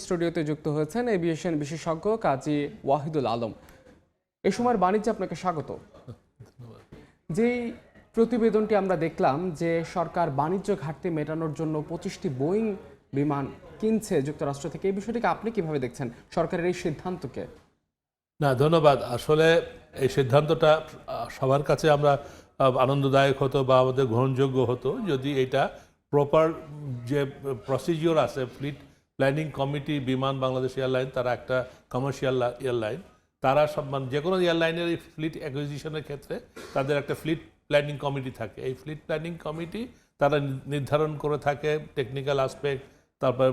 স্টুডিওতে যুক্ত হয়েছেন এভিয়েশন বিশেষজ্ঞ কাজী ওয়াহিদুল আলম। এ সময়ের বাণিজ্যে আপনাকে স্বাগত। যেই প্রতিবেদনটি আমরা দেখলাম যে সরকার বাণিজ্য ঘাটতি মেটানোর জন্য পঁচিশটি বোয়িং বিমান কিনছে যুক্তরাষ্ট্র থেকে এই বিষয়টিকে আপনি কীভাবে দেখছেন? সরকারের এই সিদ্ধান্তকে। না ধন্যবাদ। আসলে এই সিদ্ধান্তটা সবার কাছে আমরা আনন্দদায়ক হতো বা আমাদের গ্রহণযোগ্য হতো যদি এটা প্রপার যে প্রসিজিওর আছে ফ্লিট প্ল্যানিং কমিটি বিমান বাংলাদেশ এয়ারলাইন তারা একটা কমার্শিয়াল এয়ারলাইন। তারা সব মানে যে কোনো এয়ারলাইনের এই ফ্লিট অ্যাকুইজিশনের ক্ষেত্রে তাদের একটা ফ্লিট প্ল্যানিং কমিটি থাকে। এই ফ্লিট প্ল্যানিং কমিটি তারা নির্ধারণ করে থাকে টেকনিক্যাল আসপেক্ট তারপর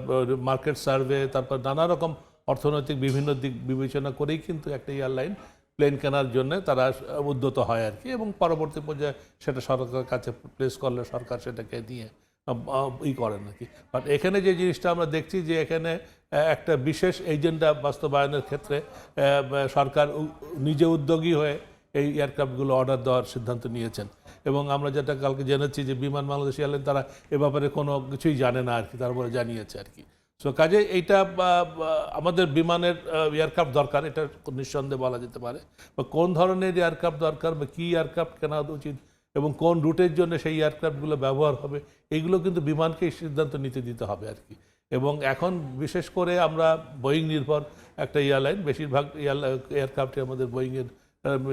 মার্কেট সার্ভে তারপর নানা রকম অর্থনৈতিক বিভিন্ন দিক বিবেচনা করেই কিন্তু একটা এয়ারলাইন প্লেন কেনার জন্য তারা উদ্যত হয় আর কি এবং পরবর্তী পর্যায়ে সেটা সরকারের কাছে প্লেস করলে সরকার সেটাকে আহ, ই করেন আর কি বাট এখানে যে জিনিসটা আমরা দেখছি যে এখানে একটা বিশেষ এজেন্ডা বাস্তবায়নের ক্ষেত্রে সরকার নিজে উদ্যোগী হয়ে এই এয়ারক্রাফটগুলো অর্ডার দেওয়ার সিদ্ধান্ত নিয়েছেন। এবং আমরা যেটা কালকে জেনেছি যে বিমান বাংলাদেশ এয়ারলাইন, তারা এ ব্যাপারে কোনো কিছুই জানে না আর কি তারপরে জানিয়েছে আর কি। সো কাজে এইটা আমাদের বিমানের এয়ারক্রাফট দরকার, এটা নিঃসন্দেহে বলা যেতে পারে। বা কোন ধরনের এয়ারক্রাফট দরকার বা কী এয়ারক্রাফট কেনা উচিত এবং কোন রুটের জন্য সেই এয়ারক্রাফটগুলো ব্যবহার হবে এইগুলো কিন্তু বিমানকেই সিদ্ধান্ত নিতে দিতে হবে আর কি। এবং এখন বিশেষ করে আমরা বোয়িং নির্ভর একটা এয়ারলাইন, বেশিরভাগ এয়ারক্রাফটই আমাদের বোয়িংয়ের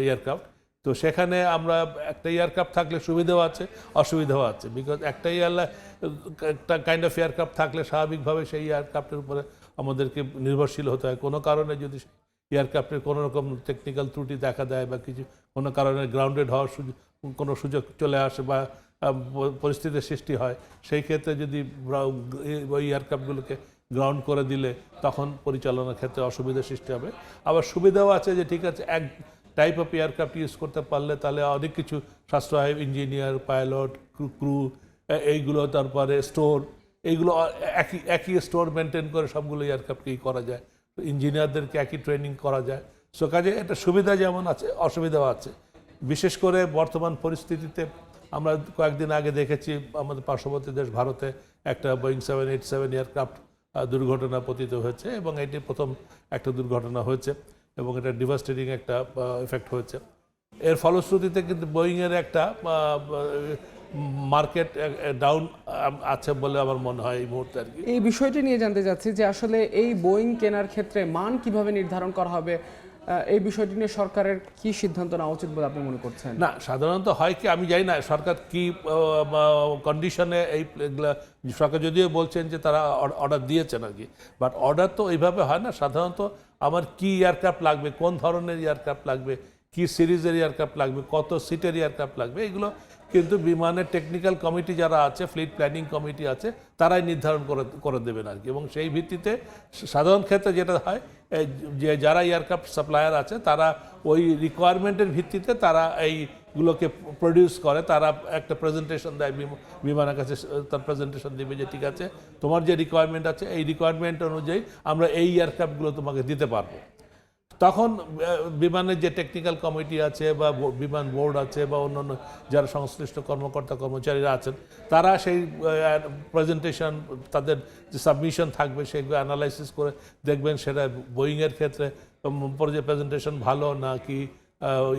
এয়ারক্রাফট তো সেখানে আমরা একটা এয়ারক্রাফট থাকলে সুবিধাও আছে, অসুবিধাও আছে। বিকজ একটা এয়ারলাইন একটা কাইন্ড অফ এয়ারক্রাফট থাকলে স্বাভাবিকভাবে সেই এয়ারক্রাফটের উপরে আমাদেরকে নির্ভরশীল হতে হয়। কোনো কারণে যদি এয়ারক্রাফটের কোনো রকম টেকনিক্যাল ত্রুটি দেখা দেয় বা কিছু, কোনো কারণে গ্রাউন্ডেড হওয়ার কোনো সুযোগ চলে আসে বা পরিস্থিতির সৃষ্টি হয়, সেই ক্ষেত্রে যদি ওই এয়ারক্রাফটগুলোকে গ্রাউন্ড করে দিলে তখন পরিচালনার ক্ষেত্রে অসুবিধার সৃষ্টি হবে। আবার সুবিধাও আছে যে ঠিক আছে, এক টাইপ অফ এয়ারক্রাফট ইউজ করতে পারলে তাহলে অনেক কিছু সাশ্রয় ইঞ্জিনিয়ার পাইলট ক্রু এইগুলো তারপরে স্টোর এইগুলো একই একই স্টোর মেনটেন করে সবগুলো এয়ারক্রাফটকেই করা যায়। ইঞ্জিনিয়ারদেরকে একই ট্রেনিং করা যায়। সো কাজে একটা সুবিধা যেমন আছে, অসুবিধাও আছে। বিশেষ করে বর্তমান পরিস্থিতিতে আমরা কয়েকদিন আগে দেখেছি আমাদের পার্শ্ববর্তী দেশ ভারতে একটা Boeing seven eight seven aircraft দুর্ঘটনা পতিত হয়েছে এবং এটি প্রথম একটা দুর্ঘটনা হয়েছে এবং এটা ডিভাস্টেটিং একটা এফেক্ট হয়েছে। এর ফলশ্রুতিতে কিন্তু বোয়িংয়ের একটা মার্কেট ডাউন আছে বলে আমার মনে হয় এই মুহূর্তে আর কি। এই বিষয়টি নিয়ে জানতে চাচ্ছি যে আসলে এই বোয়িং কেনার ক্ষেত্রে মান কীভাবে নির্ধারণ করা হবে? এই বিষয়টি নিয়ে সরকারের কি সিদ্ধান্ত নেওয়া উচিত বলে আপনি মনে করছেন? না, সাধারণত হয় কি, আমি জানি না, সরকার কি কন্ডিশনে এই সরকার যদিও বলছেন যে তারা অর্ডার দিয়েছেন আর কি বাট অর্ডার তো এইভাবে হয় না, সাধারণত আমার কি এয়ারক্রাফট লাগবে, কোন ধরনের এয়ারক্রাফট লাগবে, কি সিরিজের এয়ারক্রাফট লাগবে, কত সিটের এয়ারক্রাফট লাগবে, এগুলো কিন্তু বিমানের টেকনিক্যাল কমিটি যারা আছে ফ্লিট প্ল্যানিং কমিটি আছে, তারাই নির্ধারণ করে করে দেবেন আর কি। এবং সেই ভিত্তিতে সাধারণ ক্ষেত্রে যেটা হয় যে যারা এয়ারক্রাফট সাপ্লায়ার আছে, তারা ওই রিকোয়ারমেন্টের ভিত্তিতে তারা এইগুলোকে প্রডিউস করে। তারা একটা প্রেজেন্টেশন দেয় বিম- বিমানের কাছে, তার প্রেজেন্টেশন দিবে যে, ঠিক আছে, তোমার যে রিকোয়ারমেন্ট আছে, এই রিকোয়ারমেন্ট অনুযায়ী আমরা এই এয়ারক্রাফটগুলো তোমাকে দিতে পারব। তখন বিমানের যে টেকনিক্যাল কমিটি আছে বা বিমান বোর্ড আছে বা অন্যান্য যারা সংশ্লিষ্ট কর্মকর্তা কর্মচারীরা আছেন, তারা সেই প্রেজেন্টেশন তাদের যে সাবমিশন থাকবে সেগুলো অ্যানালাইসিস করে দেখবেন সেটা বোয়িংয়ের ক্ষেত্রে প্রেজেন্টেশন ভালো না কি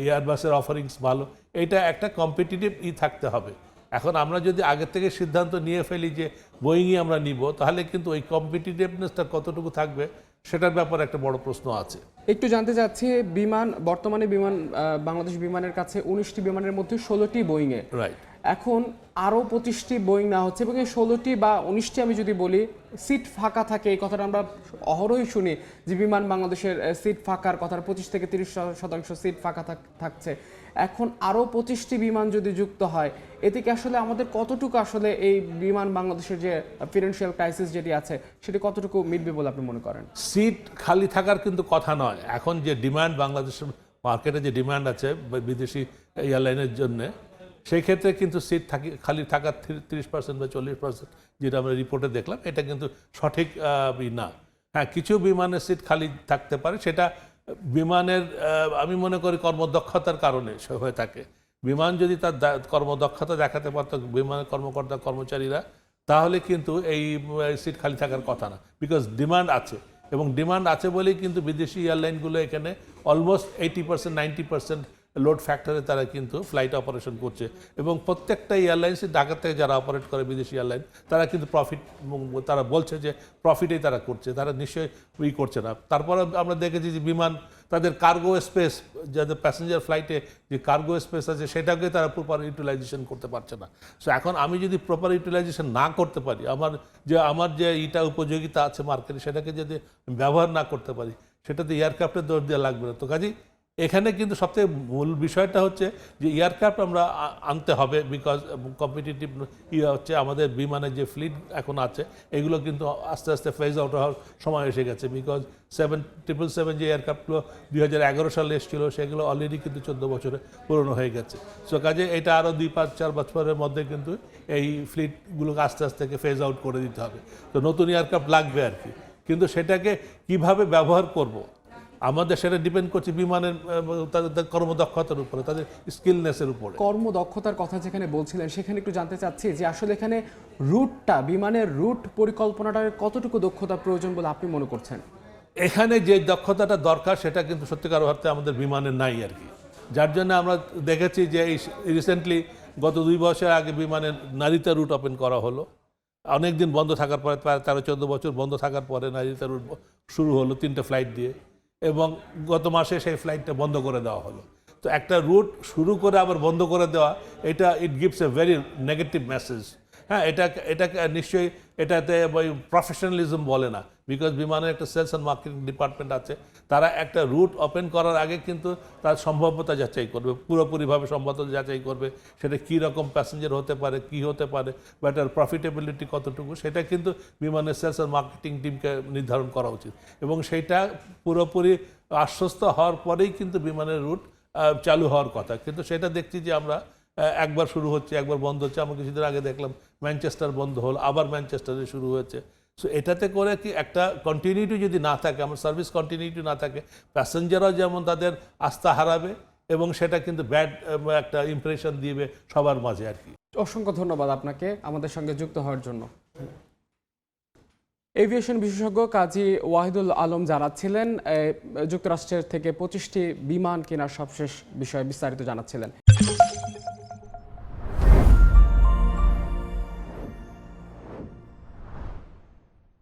এয়ারবাসের অফারিংস ভালো, এটা একটা কম্পিটিটিভ ই থাকতে হবে। এখন আমরা যদি আগের থেকে সিদ্ধান্ত নিয়ে ফেলি যে বোয়িংই আমরা নিব, তাহলে কিন্তু ওই কম্পিটিটিভনেসটা কতটুকু থাকবে সেটার ব্যাপারে একটা বড় প্রশ্ন আছে। একটু জানতে চাচ্ছি বিমান বর্তমানে বিমান আহ, বাংলাদেশ বিমানের কাছে উনিশটি বিমানের মধ্যে ষোলোটি বোয়িংয়ে রাইট এখন আরও পঁচিশটি বোয়িং নেওয়া হচ্ছে এবং এই ষোলোটি বা উনিশটি আমি যদি বলি সিট ফাঁকা থাকে। এই কথাটা আমরা অহরই শুনি যে বিমান বাংলাদেশের সিট ফাঁকার কথা। পঁচিশ থেকে তিরিশ শতাংশ সিট ফাঁকা থাক- থাকছে। এখন আরও পঁচিশটি বিমান যদি যুক্ত হয়, এতে কি আসলে আমাদের কতটুকু আসলে এই বিমান বাংলাদেশের যে ফিনান্সিয়াল ক্রাইসিস যেটি আছে, সেটি কতটুকু মিটবে বলে আপনি মনে করেন? সিট খালি থাকার কিন্তু কথা নয়। এখন যে ডিমান্ড বাংলাদেশের মার্কেটে যে ডিমান্ড আছে বিদেশি এয়ারলাইনের জন্য সেই ক্ষেত্রে কিন্তু সিট থাকি, খালি থাকার তিরিশ পার্সেন্ট বা চল্লিশ পার্সেন্ট যেটা আমরা রিপোর্টে দেখলাম, এটা কিন্তু সঠিক না। হ্যাঁ কিছু বিমানের সিট খালি থাকতে পারে, সেটা বিমানের আমি মনে করি কর্মদক্ষতার কারণে হয়ে থাকে। বিমান যদি তার কর্মদক্ষতা দেখাতে পারত বিমানের কর্মকর্তা, কর্মচারীরা, তাহলে কিন্তু এই সিট খালি থাকার কথা না বিকজ ডিমান্ড আছে। এবং ডিমান্ড আছে বলেই কিন্তু বিদেশি এয়ারলাইনগুলো এখানে almost eighty percent ninety percent load ফ্যাক্টরে তারা কিন্তু ফ্লাইট অপারেশন করছে। এবং প্রত্যেকটা এয়ারলাইন্সই ঢাকা থেকে যারা অপারেট করে বিদেশি এয়ারলাইন তারা কিন্তু প্রফিট তারা বলছে যে প্রফিটেই তারা করছে, তারা নিশ্চয়ই ই করছে না। তারপরে আমরা দেখেছি যে বিমান, তাদের কার্গো স্পেস যাদের প্যাসেঞ্জার ফ্লাইটে যে কার্গো স্পেস আছে, সেটাকে তারা প্রপার ইউটিলাইজেশন করতে পারছে না। সো এখন আমি যদি প্রপার ইউটিলাইজেশন না করতে পারি, আমার যে আমার যে ইটা উপযোগিতা আছে মার্কেটে সেটাকে যদি ব্যবহার না করতে পারি, সেটাতে এয়ারক্রাফটের দৌড় দেওয়া লাগবে না। তো কাজেই এখানে কিন্তু সবথেকে মূল বিষয়টা হচ্ছে যে এয়ারক্রাফট আমরা আনতে হবে বিকজ কম্পিটিটিভ ইয়ে হচ্ছে আমাদের বিমানের যে ফ্লিট এখন আছে, এগুলো কিন্তু আস্তে আস্তে ফেজ আউট হওয়ার সময় এসে গেছে। বিকজ সেভেন ট্রিপল সেভেন যে এয়ারক্রাফটগুলো দুই হাজার এগারো সালে এসেছিল, সেগুলো অলরেডি কিন্তু চোদ্দ বছরে পুরনো হয়ে গেছে। সো কাজে এটা আরও দুই, পাঁচ, চার বছরের মধ্যে কিন্তু এই ফ্লিটগুলোকে আস্তে আস্তে ফেজ আউট করে দিতে হবে। তো নতুন এয়ারক্রাফট লাগবে আর কি। কিন্তু সেটাকে কীভাবে ব্যবহার করব। আমাদের সেটা ডিপেন্ড করছে বিমানের তাদের কর্মদক্ষতার উপরে তাদের স্কিলনেসের উপরে। কর্মদক্ষতার কথা যেখানে বলছিলেন সেখানে একটু জানতে চাচ্ছি যে আসলে এখানে রুটটা বিমানের রুট পরিকল্পনাটার কতটুকু দক্ষতা প্রয়োজন বলে আপনি মনে করছেন? এখানে যে দক্ষতাটা দরকার সেটা কিন্তু সত্যিকার অর্থে আমাদের বিমানের নাই আর কি। যার জন্য আমরা দেখেছি যে এই রিসেন্টলি গত দুই বছর আগে বিমানের নারীতে রুট ওপেন করা হলো। অনেক দিন বন্ধ থাকার পরে তেরো চোদ্দ বছর বন্ধ থাকার পরে নারীতে রুট শুরু হলো তিনটে ফ্লাইট দিয়ে। এবং গত মাসে সেই ফ্লাইটটা বন্ধ করে দেওয়া হলো। তো একটা রুট শুরু করে আবার বন্ধ করে দেওয়া, এটা it gives a very negative message হ্যাঁ এটা এটা নিশ্চয়ই, এটাতে প্রফেশনালিজম বলে না। বিকজ বিমানের একটা সেলস অ্যান্ড মার্কেটিং ডিপার্টমেন্ট আছে, তারা একটা রুট ওপেন করার আগে কিন্তু তার সম্ভাব্যতা যাচাই করবে, পুরোপুরিভাবে সম্ভাব্যতা যাচাই করবে, সেটা কী রকম প্যাসেঞ্জার হতে পারে, কি হতে পারে, বা এটার প্রফিটেবিলিটি কতটুকু, সেটা কিন্তু বিমানের সেলস অ্যান্ড মার্কেটিং টিমকে নির্ধারণ করা উচিত। এবং সেইটা পুরোপুরি আশ্বস্ত হওয়ার পরেই কিন্তু বিমানের রুট চালু হওয়ার কথা। কিন্তু সেটা দেখছি যে আমরা একবার শুরু হচ্ছে, একবার বন্ধ হচ্ছে। আমরা কিছুদিন আগে দেখলাম ম্যানচেস্টার বন্ধ হল, আবার ম্যানচেস্টারে শুরু হয়েছে। সো এটাতে করে কি একটা কন্টিনিউটি যদি না থাকে, আমার সার্ভিস কন্টিনিউটি না থাকে প্যাসেঞ্জারও যেমন তাদের আস্থা হারাবে এবং সেটা কিন্তু ব্যাড একটা ইমপ্রেশন দিবে সবার মাঝে আর কি। অসংখ্য ধন্যবাদ আপনাকে আমাদের সঙ্গে যুক্ত হওয়ার জন্য। এভিয়েশন বিশেষজ্ঞ কাজী ওয়াহিদুল আলম জানাচ্ছিলেন যুক্তরাষ্ট্রের থেকে পঁচিশটি বিমান কেনার সবশেষ বিষয়ে বিস্তারিত জানাচ্ছিলেন।